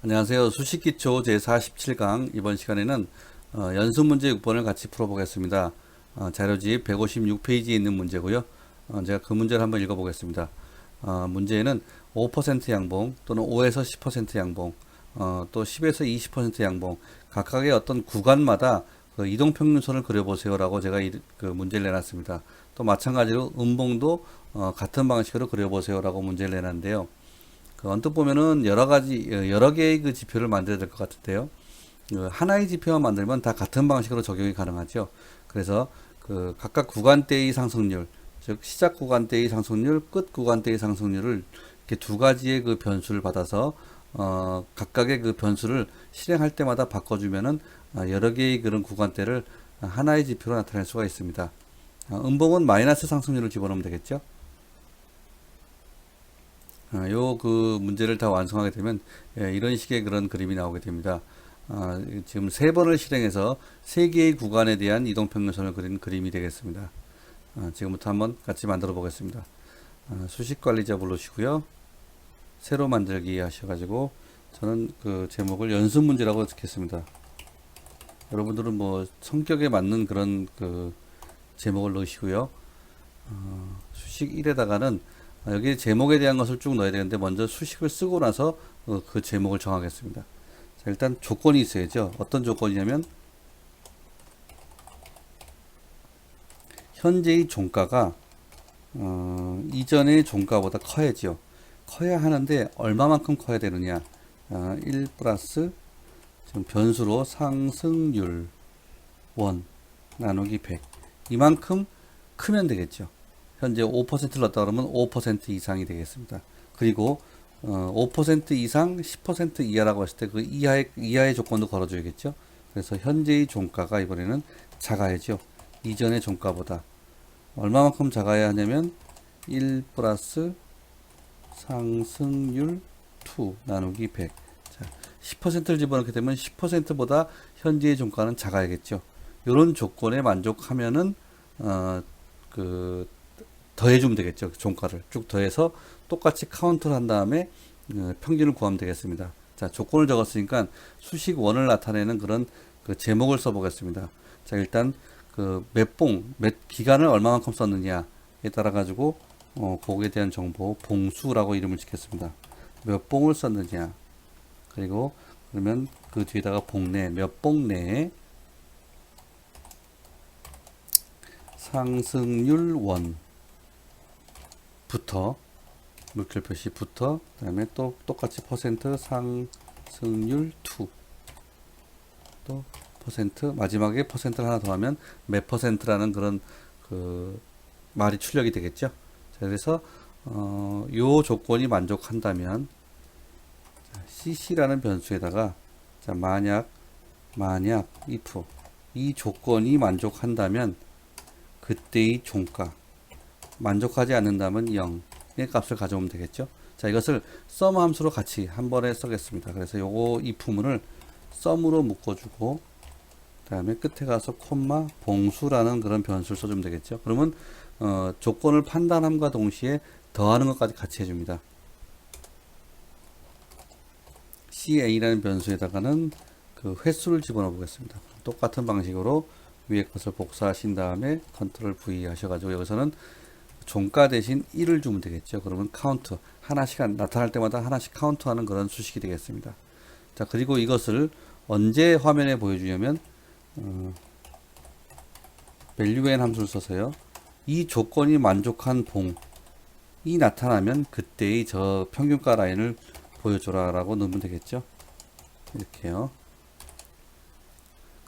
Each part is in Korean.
안녕하세요. 수식기초 제47강 이번 시간에는 어, 연습 문제 6번을 같이 풀어보겠습니다. 어, 자료집 156페이지에 있는 문제고요. 어, 제가 그 문제를 한번 읽어보겠습니다. 어, 문제에는 5% 양봉 또는 5에서 10% 양봉 어, 또 10에서 20% 양봉 각각의 어떤 구간마다 그 이동평균선을 그려보세요 라고 제가 이, 그 문제를 내놨습니다. 또 마찬가지로 음봉도 어, 같은 방식으로 그려보세요 라고 문제를 내놨는데요. 그 언뜻 보면은 여러 가지 어, 여러 개의 그 지표를 만들어야 될 것 같은데요. 그 하나의 지표만 만들면 다 같은 방식으로 적용이 가능하죠. 그래서 그 각각 구간대의 상승률, 즉 시작 구간대의 상승률, 끝 구간대의 상승률을 이렇게 두 가지의 그 변수를 받아서 어 각각의 그 변수를 실행할 때마다 바꿔주면은 어, 여러 개의 그런 구간대를 하나의 지표로 나타낼 수가 있습니다. 어, 음봉은 마이너스 상승률을 집어넣으면 되겠죠. 아, 요그 문제를 다 완성하게 되면 예, 이런 식의 그런 그림이 나오게 됩니다. 아, 지금 세 번을 실행해서 세 개의 구간에 대한 이동평균선을 그린 그림이 되겠습니다. 아, 지금부터 한번 같이 만들어 보겠습니다. 아, 수식 관리자 부르시고요. 새로 만들기 하셔가지고 저는 그 제목을 연습 문제라고 적겠습니다. 여러분들은 뭐 성격에 맞는 그런 그 제목을 넣으시고요. 어, 수식 1에다가는 아, 여기 제목에 대한 것을 쭉 넣어야 되는데 먼저 수식을 쓰고 나서 어, 그 제목을 정하겠습니다. 자, 일단 조건이 있어야죠. 어떤 조건이냐면 현재의 종가가 어, 이전의 종가보다 커야죠. 커야 하는데 얼마만큼 커야 되느냐? 어, 1 플러스 지금 변수로 상승률 원 나누기 100 이만큼 크면 되겠죠. 현재 5%를 넣었다 그러면 5% 이상이 되겠습니다. 그리고 어, 5% 이상 10% 이하라고 했을 때 그 이하의 이하의 조건도 걸어줘야겠죠. 그래서 현재의 종가가 이번에는 작아야죠. 이전의 종가보다 얼마만큼 작아야 하냐면 1 플러스 상승률 2 나누기 100. 자, 10%를 집어넣게 되면 10%보다 현재의 종가는 작아야겠죠. 이런 조건에 만족하면은 어, 그 더해주면 되겠죠. 종가를 쭉 더해서 똑같이 카운트를 한 다음에 어, 평균을 구하면 되겠습니다. 자, 조건을 적었으니까 수식 원을 나타내는 그런 그 제목을 써보겠습니다. 자, 일단 그 몇 봉, 몇 기간을 얼마만큼 썼느냐에 따라 가지고 어, 거기에 대한 정보 봉수라고 이름을 짓겠습니다. 몇 봉을 썼느냐 그리고 그러면 그 뒤에다가 봉내 몇 봉 내에 상승률 원 부터 물결 표시부터 그 다음에 또 똑같이 퍼센트 상승률 2또 퍼센트 마지막에 퍼센트를 하나 더 하면 몇 퍼센트라는 그런 그 말이 출력이 되겠죠. 자, 그래서 어, 요 조건이 만족한다면 자, cc라는 변수에다가 자, 만약 만약 if 이 조건이 만족한다면 그때의 종가 만족하지 않는다면 0의 값을 가져오면 되겠죠. 자 이것을 sum 함수로 같이 한 번에 쓰겠습니다. 그래서 요거 이 부문을 sum으로 묶어주고 그 다음에 끝에 가서 콤마 봉수라는 그런 변수를 써주면 되겠죠. 그러면 어, 조건을 판단함과 동시에 더하는 것까지 같이 해줍니다. CA라는 변수에다가는 그 횟수를 집어넣어 보겠습니다. 똑같은 방식으로 위에 것을 복사하신 다음에 컨트롤 V 하셔가지고 여기서는 종가 대신 1을 주면 되겠죠. 그러면 카운트 하나씩 나타날 때마다 하나씩 카운트하는 그런 수식이 되겠습니다. 자 그리고 이것을 언제 화면에 보여주냐면 어, value 함수를 써서요. 이 조건이 만족한 봉이 나타나면 그때의 저 평균가 라인을 보여줘라 라고 넣으면 되겠죠. 이렇게요.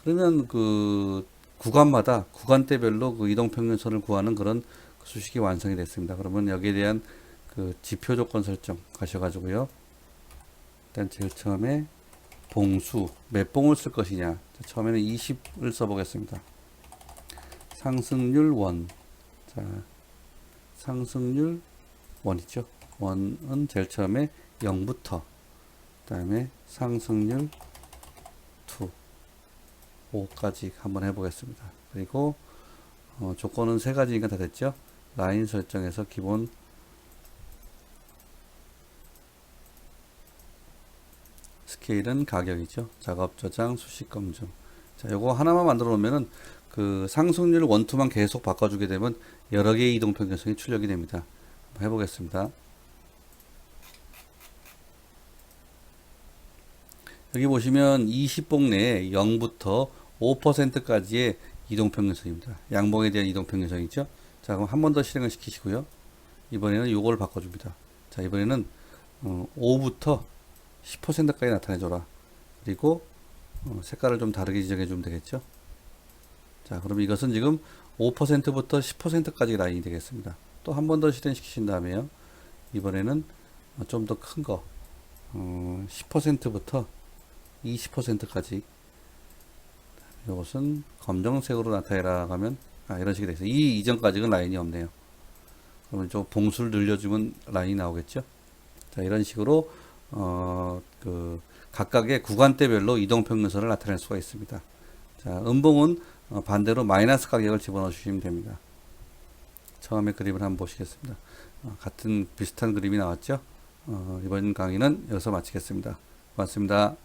그러면 그 구간마다 구간대별로 그 이동평균선을 구하는 그런 수식이 완성이 됐습니다. 그러면 여기에 대한 그 지표 조건 설정 가셔가지고요. 일단 제일 처음에 봉수 몇 봉을 쓸 것이냐. 처음에는 20을 써보겠습니다. 상승률 원. 자, 상승률 원이죠. 원은 제일 처음에 0부터 그 다음에 상승률 2 5까지 한번 해보겠습니다. 그리고 어, 조건은 세 가지니까 다 됐죠. 라인 설정에서 기본 스케일은 가격이죠. 작업 저장, 수식 검증. 자, 요거 하나만 만들어 놓으면은 그 상승률 원투만 계속 바꿔주게 되면 여러 개의 이동 평균성이 출력이 됩니다. 한번 해보겠습니다. 여기 보시면 20봉 내에 0부터 5%까지의 이동 평균성입니다. 양봉에 대한 이동 평균성이죠. 자, 그럼 한 번 더 실행을 시키시고요. 이번에는 요걸 바꿔줍니다. 자, 이번에는 어, 5부터 10%까지 나타내줘라. 그리고 어, 색깔을 좀 다르게 지정해 주면 되겠죠. 자, 그럼 이것은 지금 5%부터 10%까지 라인이 되겠습니다. 또 한 번 더 실행시키신 다음에요. 이번에는 좀 더 큰 거, 어, 10%부터 20%까지 이것은 검정색으로 나타내라 하면 아, 이런 식이 되겠어요. 이 이전까지는 라인이 없네요. 그러면 좀 봉수를 늘려주면 라인이 나오겠죠. 자, 이런 식으로 어, 그 각각의 구간대별로 이동 평균선을 나타낼 수가 있습니다. 자, 음봉은 어, 반대로 마이너스 가격을 집어넣어 주시면 됩니다. 처음에 그림을 한번 보시겠습니다. 어, 같은 비슷한 그림이 나왔죠? 어, 이번 강의는 여기서 마치겠습니다. 고맙습니다.